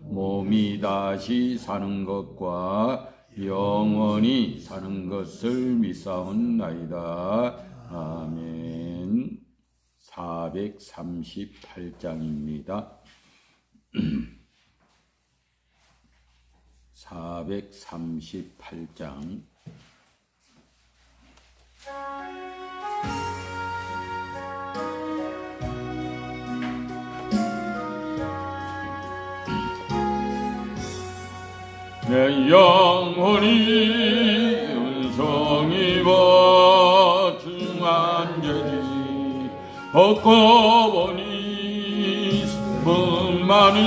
몸이 다시 사는 것과 영원히 사는 것을 믿사옵나이다. 아멘. 438장입니다. 438장. 내 영혼이 은성이와 중한 죄지. 얻고 보니 슬픔 많은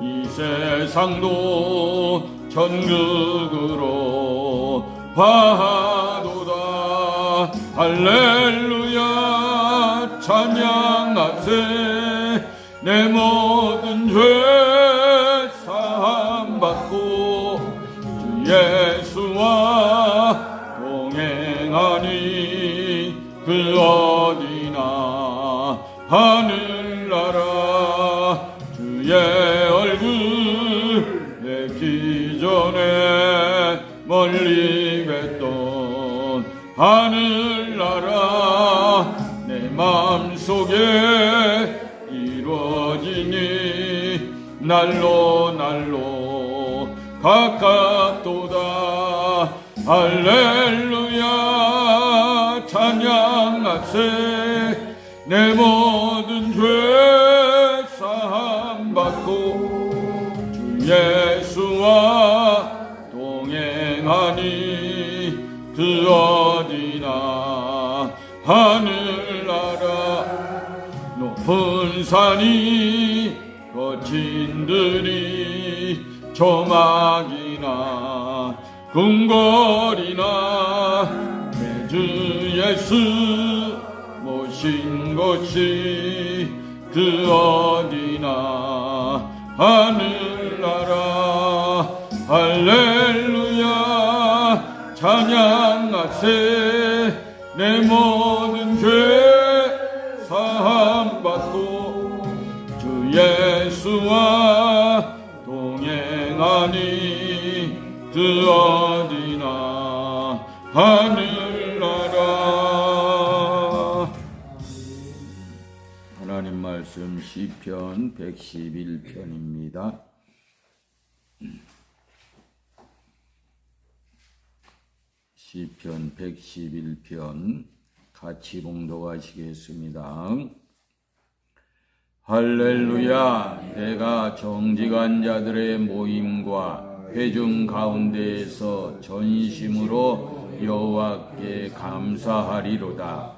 이 세상도 천국으로 화도다. 할렐루야 찬양하세. 내 모든 죄 멀리 뵀던 하늘나라 내 마음속에 이루어지니 날로 날로 가깝도다. 할렐루야. 찬양하세. 내모 산이 거친 들이 조막이나 궁궐이나 내주 예수 모신 곳이 그 어디나 하늘나라. 할렐루야. 찬양하세. 내 모든 죄 그 어디나 하늘나라 하나님 말씀 시편 111편입니다. 시편 111편 같이 봉독하시겠습니다. 할렐루야 내가 정직한 자들의 모임과 회중 가운데에서 전심으로 여호와께 감사하리로다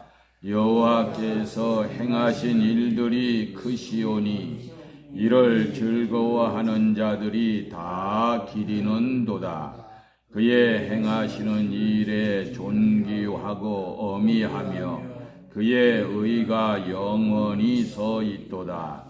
여호와께서 행하신 일들이 크시오니 이를 즐거워하는 자들이 다 기리는도다 그의 행하시는 일에 존귀하고 어미하며 그의 의가 영원히 서 있도다.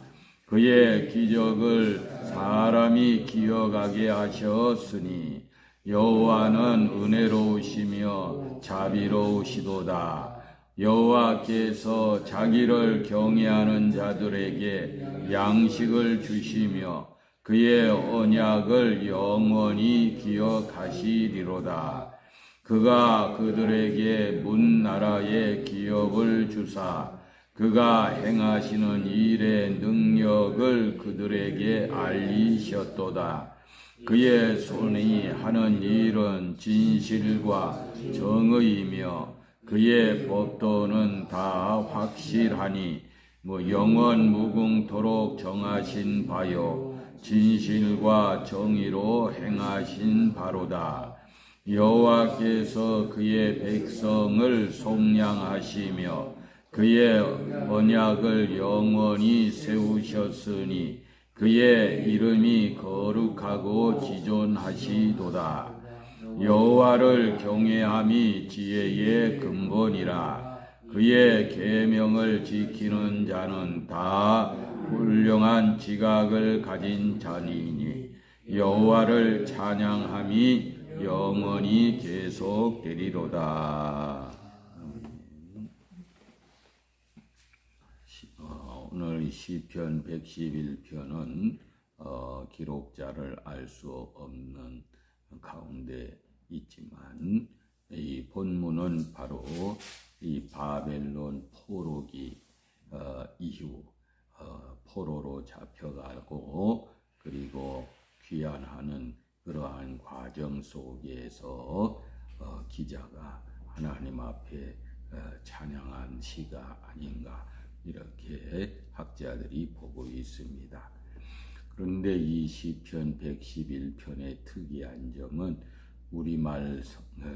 그의 기적을 사람이 기억하게 하셨으니 여호와는 은혜로우시며 자비로우시도다. 여호와께서 자기를 경외하는 자들에게 양식을 주시며 그의 언약을 영원히 기억하시리로다. 그가 그들에게 문 나라의 기업을 주사 그가 행하시는 일의 능력을 그들에게 알리셨도다. 그의 손이 하는 일은 진실과 정의이며 그의 법도는 다 확실하니 뭐 영원 무궁토록 정하신 바요 진실과 정의로 행하신 바로다. 여호와께서 그의 백성을 속량하시며 그의 언약을 영원히 세우셨으니 그의 이름이 거룩하고 지존하시도다. 여호와를 경외함이 지혜의 근본이라. 그의 계명을 지키는 자는 다 훌륭한 지각을 가진 자니니 여호와를 찬양함이 영원히 계속되리로다. 어, 오늘 시편 111편은 어, 기록자를 알 수 없는 가운데 있지만 이 본문은 바로 이 바벨론 포로기 어, 이후 어, 포로로 잡혀가고 그리고 귀환하는 그러한 과정 속에서 어, 기자가 하나님 앞에 어, 찬양한 시가 아닌가 이렇게 학자들이 보고 있습니다. 그런데 이 시편 111편의 특이한 점은 우리말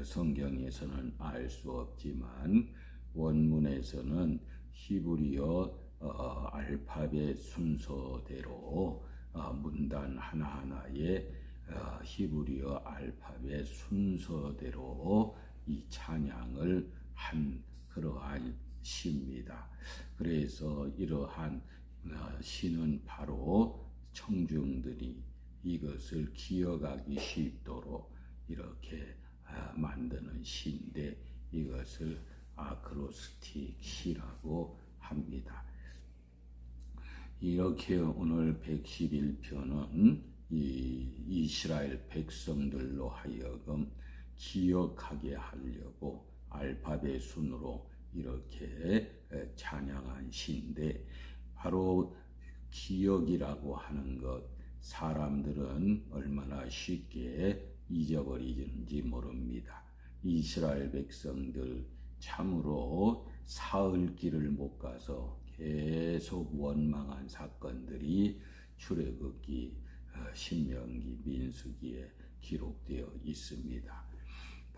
성경에서는 알 수 없지만 원문에서는 히브리어 어, 알파벳 순서대로 어, 문단 하나하나에 어, 히브리어 알파벳 순서대로 이 찬양을 한 그러한 시입니다. 그래서 이러한 어, 시는 바로 청중들이 이것을 기억하기 쉽도록 이렇게 아, 만드는 시인데 이것을 아크로스틱 시라고 합니다. 이렇게 오늘 111편은 이 이스라엘 백성들로 하여금 기억하게 하려고 알파벳 순으로 이렇게 찬양한 시인데 바로 기억이라고 하는 것 사람들은 얼마나 쉽게 잊어버리는지 모릅니다. 이스라엘 백성들 참으로 사흘 길을 못 가서 계속 원망한 사건들이 출애굽기, 어, 신명기, 민수기에 기록되어 있습니다.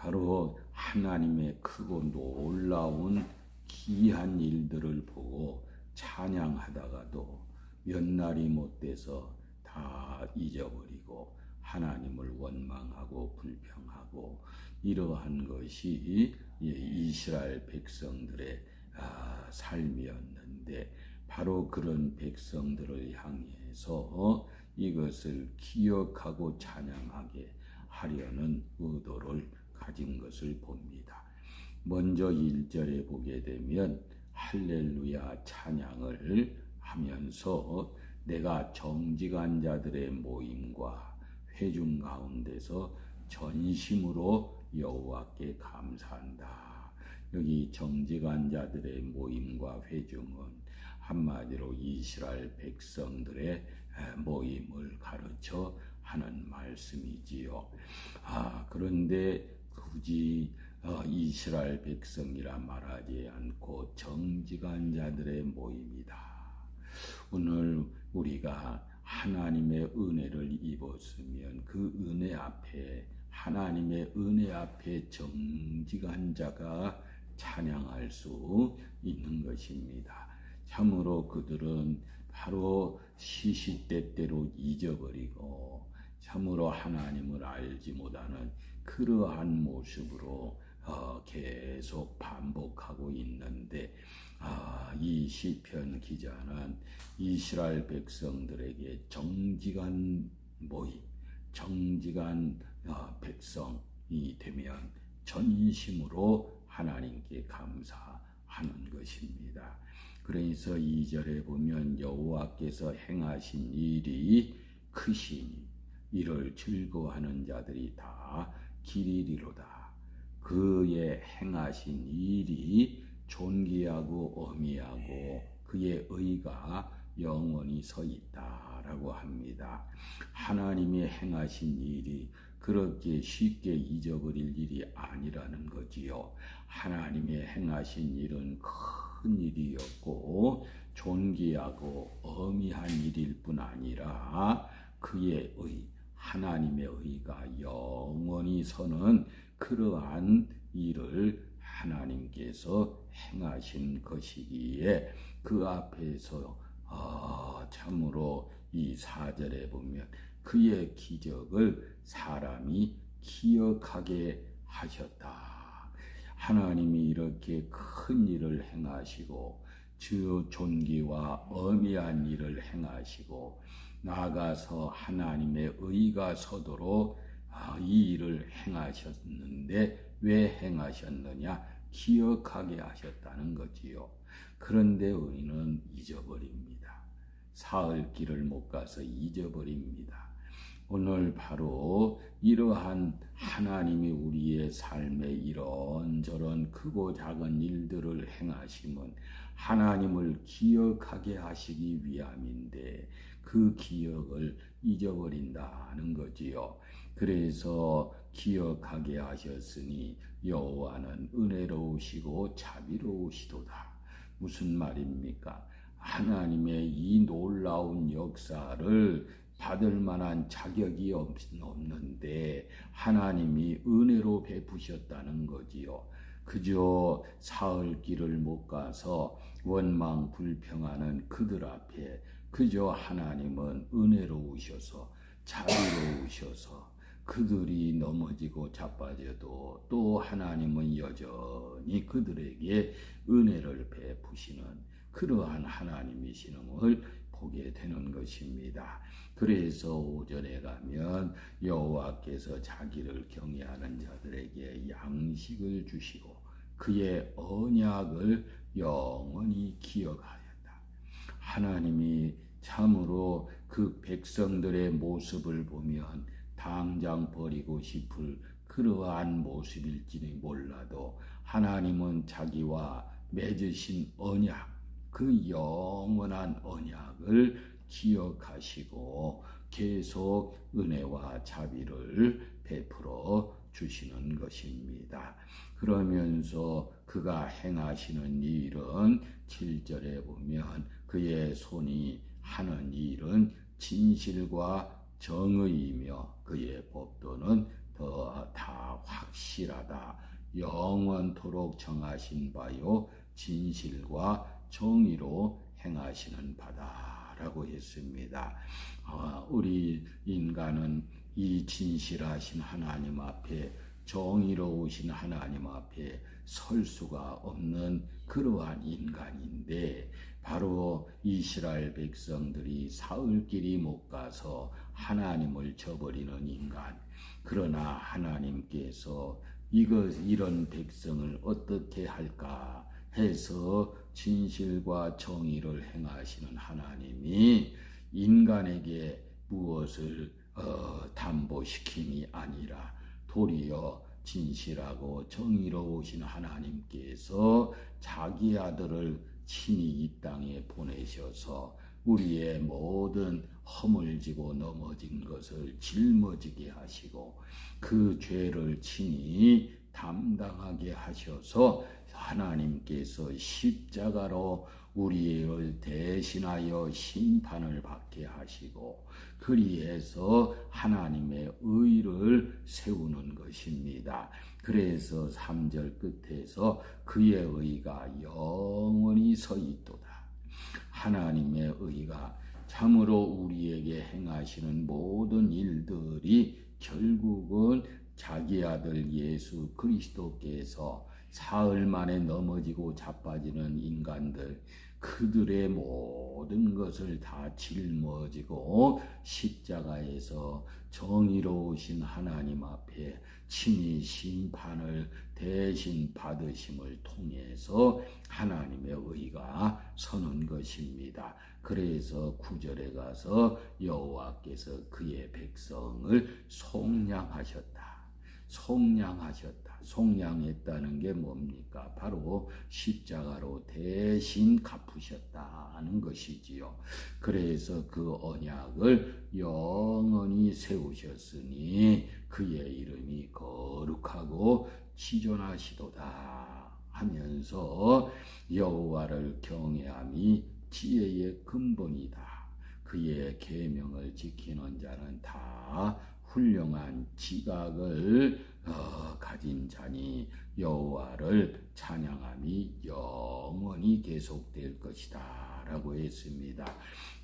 바로 하나님의 크고 놀라운 기한 일들을 보고 찬양하다가도 몇 날이 못 돼서 다 잊어버리고 하나님을 원망하고 불평하고 이러한 것이 이스라엘 백성들의 아, 삶이었는데 바로 그런 백성들을 향해서 이것을 기억하고 찬양하게 하려는 의도를 가진 것을 봅니다. 먼저 1절에 보게 되면 할렐루야 찬양을 하면서 내가 정직한 자들의 모임과 회중 가운데서 전심으로 여호와께 감사한다. 여기 정직한 자들의 모임과 회중은 한마디로 이스라엘 백성들의 모임을 가르쳐 하는 말씀이지요. 아, 그런데 굳이 어, 이스라엘 백성이라 말하지 않고 정직한 자들의 모임이다. 오늘 우리가 하나님의 은혜를 입었으면 그 은혜 앞에 하나님의 은혜 앞에 정직한 자가 찬양할 수 있는 것입니다. 참으로 그들은 바로 시시때때로 잊어버리고 참으로 하나님을 알지 못하는 그러한 모습으로 어, 계속 반복하고 있는데 아, 이 시편 기자는 이스라엘 백성들에게 정직한 모임, 정직한 어, 백성이 되면 전심으로 하나님께 감사하는 것입니다. 그래서 2절에 보면 여호와께서 행하신 일이 크시니 이를 즐거워하는 자들이 다 기리리로다. 그의 행하신 일이 존귀하고 어미하고 그의 의가 영원히 서 있다. 바다라고 합니다. 하나님이 행하신 일이 그렇게 쉽게 잊어버릴 일이 아니라는 거지요. 하나님의 행하신 일은 큰 일이었고 존귀하고 어미한 일일 뿐 아니라 그의 의, 하나님의 의가 영원히 서는 그러한 일을 하나님께서 행하신 것이기에 그 앞에서 어, 참으로 이 사절에 보면 그의 기적을 사람이 기억하게 하셨다. 하나님이 이렇게 큰 일을 행하시고 주 존귀와 어미한 일을 행하시고 나가서 하나님의 의가 서도록 아, 이 일을 행하셨는데 왜 행하셨느냐? 기억하게 하셨다는 거지요. 그런데 우리는 잊어버립니다. 사흘 길을 못 가서 잊어버립니다. 오늘 바로 이러한 하나님이 우리의 삶에 이런저런 크고 작은 일들을 행하심은 하나님을 기억하게 하시기 위함인데 그 기억을 잊어버린다는 거지요. 그래서 기억하게 하셨으니 여호와는 은혜로우시고 자비로우시도다. 무슨 말입니까? 하나님의 이 놀라운 역사를 받을 만한 자격이 없는데 하나님이 은혜로 베푸셨다는 거지요. 그저 사흘 길을 못 가서 원망 불평하는 그들 앞에 그저 하나님은 은혜로우셔서 자비로우셔서 그들이 넘어지고 자빠져도 또 하나님은 여전히 그들에게 은혜를 베푸시는 그러한 하나님이시는을 보게 되는 것입니다. 그래서 오전에 가면 여호와께서 자기를 경외하는 자들에게 양식을 주시고 그의 언약을 영원히 기억하였다. 하나님이 참으로 그 백성들의 모습을 보면 당장 버리고 싶을 그러한 모습일지는 몰라도 하나님은 자기와 맺으신 언약, 그 영원한 언약을 기억하시고 계속 은혜와 자비를 베풀어 주시는 것입니다. 그러면서 그가 행하시는 일은 7절에 보면 그의 손이 하는 일은 진실과 정의이며 그의 법도는 더 다 확실하다. 영원토록 정하신 바요 진실과 정의로 행하시는 바다라고 했습니다. 아, 우리 인간은 이 진실하신 하나님 앞에 정의로우신 하나님 앞에 설 수가 없는 그러한 인간인데 바로 이스라엘 백성들이 사흘길이 못 가서 하나님을 저버리는 인간. 그러나 하나님께서 이것 이런 백성을 어떻게 할까 해서 진실과 정의를 행하시는 하나님이 인간에게 무엇을 어, 담보시킴이 아니라 도리어 진실하고 정의로우신 하나님께서 자기 아들을 친히 이 땅에 보내셔서 우리의 모든 허물지고 넘어진 것을 짊어지게 하시고 그 죄를 친히 담당하게 하셔서 하나님께서 십자가로 우리를 대신하여 심판을 받게 하시고 그리해서 하나님의 의를 세우는 것입니다. 그래서 3절 끝에서 그의 의가 영원히 서 있도다. 하나님의 의가 참으로 우리에게 행하시는 모든 일들이 결국은 자기 아들 예수 그리스도께서 사흘 만에 넘어지고 자빠지는 인간들 그들의 모든 것을 다 짊어지고 십자가에서 정의로우신 하나님 앞에 친히 심판을 대신 받으심을 통해서 하나님의 의가 서는 것입니다. 그래서 구절에 가서 여호와께서 그의 백성을 속량하셨다. 속량하셨다. 속량했다는 게 뭡니까? 바로 십자가로 대신 갚으셨다는 것이지요. 그래서 그 언약을 영원히 세우셨으니 그의 이름이 거룩하고 지존하시도다 하면서 여호와를 경외함이 지혜의 근본이다. 그의 계명을 지키는 자는 다 훌륭한 지각을 어, 가진 자니 여호와를 찬양함이 영원히 계속될 것이다 라고 했습니다.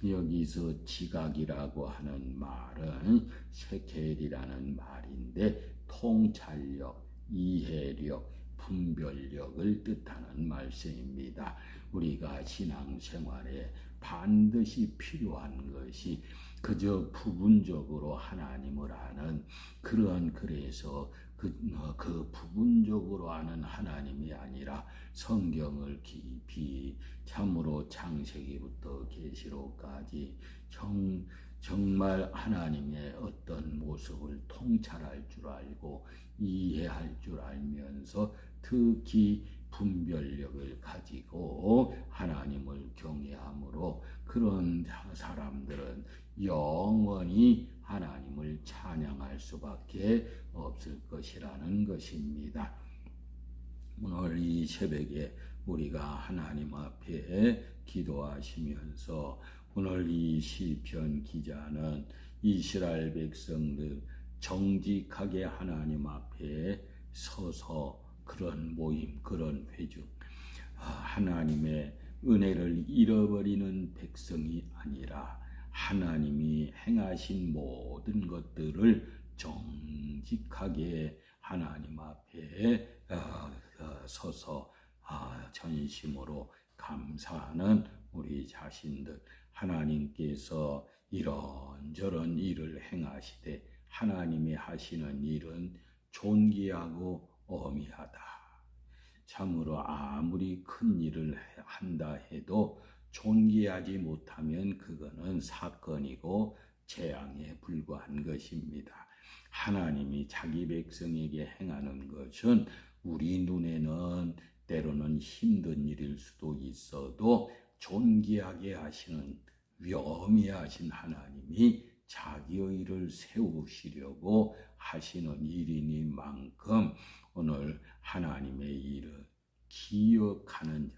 여기서 지각이라고 하는 말은 세켈이라는 말인데 통찰력, 이해력, 분별력을 뜻하는 말씀입니다. 우리가 신앙생활에 반드시 필요한 것이 그저 부분적으로 하나님을 아는 그러한 그래서 그, 어, 그 부분적으로 아는 하나님이 아니라 성경을 깊이 참으로 창세기부터 계시록까지 정, 정말 하나님의 어떤 모습을 통찰할 줄 알고 이해할 줄 알면서 특히 분별력을 가지고 하나님을 경외함으로 그런 사람들은 영원히 하나님을 찬양할 수밖에 없을 것이라는 것입니다. 오늘 이 새벽에 우리가 하나님 앞에 기도하시면서 오늘 이 시편 기자는 이스라엘 백성들 정직하게 하나님 앞에 서서 그런 모임, 그런 회중, 아, 하나님의 은혜를 잃어버리는 백성이 아니라 하나님이 행하신 모든 것들을 정직하게 하나님 앞에 어, 어, 서서 아, 전심으로 감사하는 우리 자신들 하나님께서 이런저런 일을 행하시되 하나님이 하시는 일은 존귀하고 어미하다. 참으로 아무리 큰 일을 한다 해도 존귀하지 못하면 그거는 사건이고 재앙에 불과한 것입니다. 하나님이 자기 백성에게 행하는 것은 우리 눈에는 때로는 힘든 일일 수도 있어도 존귀하게 하시는 위엄이하신 하나님이 자기의 일을 세우시려고 하시는 일이니만큼 오늘 하나님의 일을 기억하는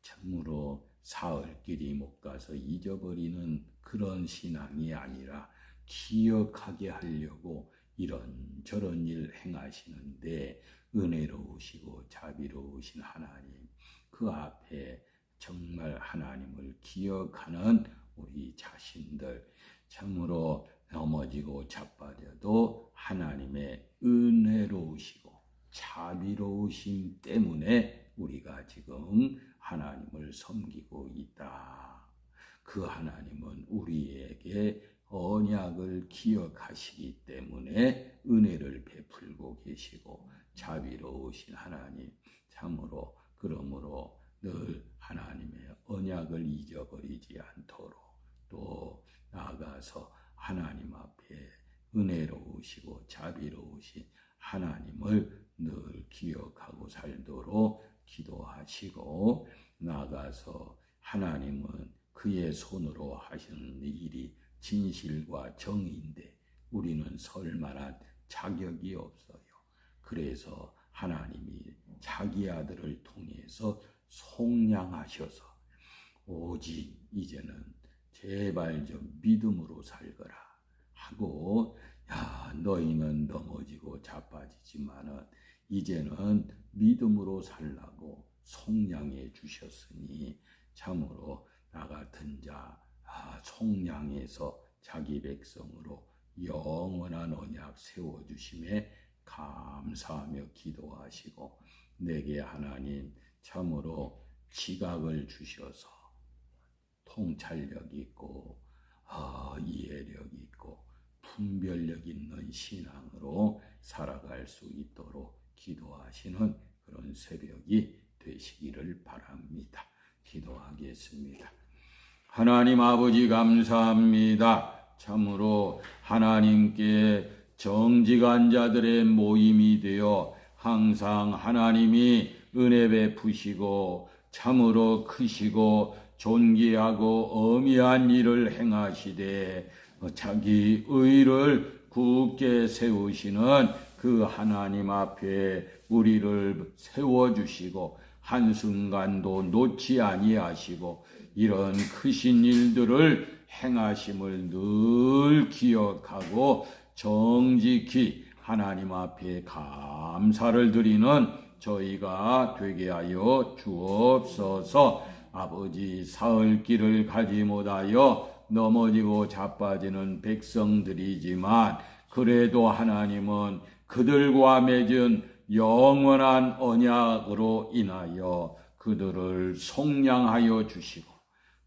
자, 참으로 사흘길이 못 가서 잊어버리는 그런 신앙이 아니라 기억하게 하려고 이런 저런 일 행하시는데 은혜로우시고 자비로우신 하나님 그 앞에 정말 하나님을 기억하는 우리 자신들 참으로 넘어지고 자빠져도 하나님의 은혜로우시고 자비로우심 때문에 우리가 지금 하나님을 섬기고 있다. 그 하나님은 우리에게 언약을 기억하시기 때문에 은혜를 베풀고 계시고 자비로우신 하나님 참으로 그러므로 늘 하나님의 언약을 잊어버리지 않도록 또 나아가서 하나님 앞에 은혜로우시고 자비로우신 하나님을 늘 기억하고 살도록 기도하시고 나가서 하나님은 그의 손으로 하시는 일이 진실과 정의인데 우리는 설 만한 자격이 없어요. 그래서 하나님이 자기 아들을 통해서 속량하셔서 오직 이제는 제발 좀 믿음으로 살거라 하고 야 너희는 넘어지고 자빠지지만은 이제는 믿음으로 살라고 속량해 주셨으니 참으로 나 같은 자 아, 속량해서 자기 백성으로 영원한 언약 세워 주심에 감사하며 기도하시고 내게 하나님 참으로 지각을 주셔서 통찰력 있고 어, 이해력 있고 분별력 있는 신앙으로 살아갈 수 있도록 기도하시는 그런 새벽이 되시기를 바랍니다. 기도하겠습니다. 하나님 아버지 감사합니다. 참으로 하나님께 정직한 자들의 모임이 되어 항상 하나님이 은혜 베푸시고 참으로 크시고 존귀하고 어미한 일을 행하시되 자기 의를 굳게 세우시는 그 하나님 앞에 우리를 세워주시고 한순간도 놓지 아니하시고 이런 크신 일들을 행하심을 늘 기억하고 정직히 하나님 앞에 감사를 드리는 저희가 되게 하여 주옵소서. 아버지 사흘 길을 가지 못하여 넘어지고 자빠지는 백성들이지만 그래도 하나님은 그들과 맺은 영원한 언약으로 인하여 그들을 속량하여 주시고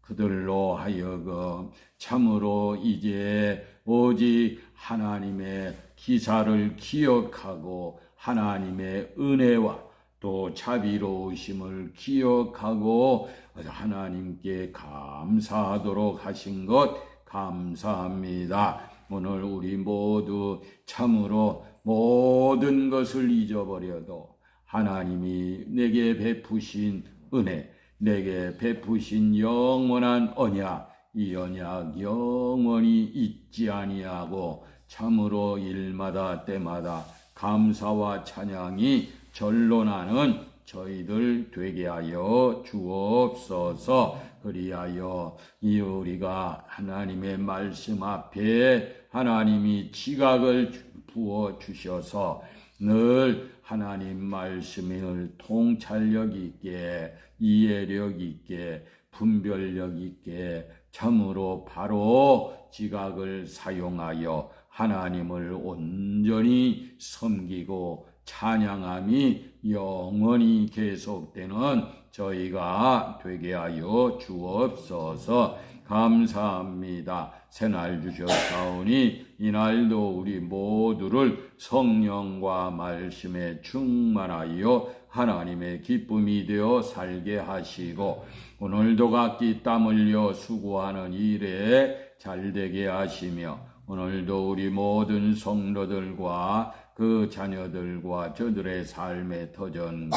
그들로 하여금 참으로 이제 오직 하나님의 기사를 기억하고 하나님의 은혜와 또 자비로우심을 기억하고 하나님께 감사하도록 하신 것 감사합니다. 오늘 우리 모두 참으로 모든 것을 잊어버려도 하나님이 내게 베푸신 은혜, 내게 베푸신 영원한 언약, 이 언약 영원히 잊지 아니하고 참으로 일마다 때마다 감사와 찬양이 절로 나는 저희들 되게 하여 주옵소서. 그리하여 이 우리가 하나님의 말씀 앞에 하나님이 지각을 부어 주셔서 늘 하나님 말씀을 통찰력 있게 이해력 있게 분별력 있게 참으로 바로 지각을 사용하여 하나님을 온전히 섬기고 찬양함이 영원히 계속되는 저희가 되게 하여 주옵소서 감사합니다. 새날 주셨사오니 이날도 우리 모두를 성령과 말씀에 충만하여 하나님의 기쁨이 되어 살게 하시고 오늘도 각기 땀 흘려 수고하는 일에 잘되게 하시며 오늘도 우리 모든 성도들과 그 자녀들과 저들의 삶의 터전과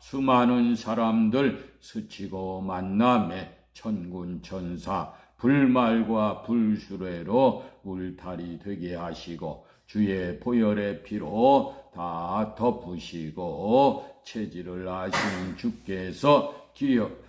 수많은 사람들 스치고 만남에 천군 천사 불말과 불수레로 울타리 되게 하시고 주의 보혈의 피로 다 덮으시고 체질을 아시는 주께서 기억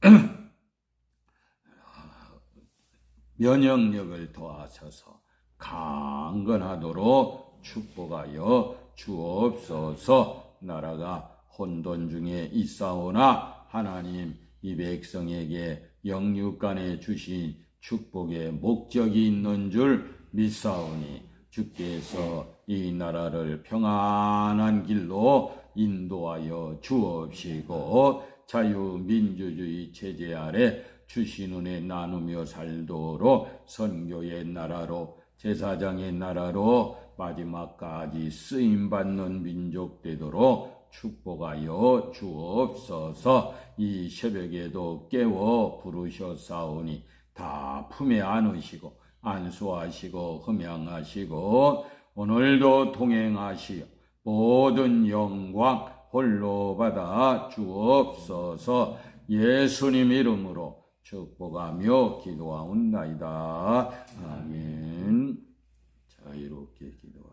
면역력을 더하셔서 강건하도록 축복하여 주옵소서. 나라가 혼돈 중에 있사오나 하나님 이 백성에게 영육간에 주신 축복의 목적이 있는 줄 믿사오니 주께서 이 나라를 평안한 길로 인도하여 주옵시고 자유민주주의 체제 아래 주신 은혜 나누며 살도록 선교의 나라로 제사장의 나라로 마지막까지 쓰임받는 민족 되도록 축복하여 주옵소서 이 새벽에도 깨워 부르셨사오니 다 품에 안으시고 안수하시고 흠양하시고 오늘도 동행하시어 모든 영광 홀로 받아 주옵소서 예수님 이름으로 축복하며 기도하옵나이다. 아멘. 자유롭게 기도하시고.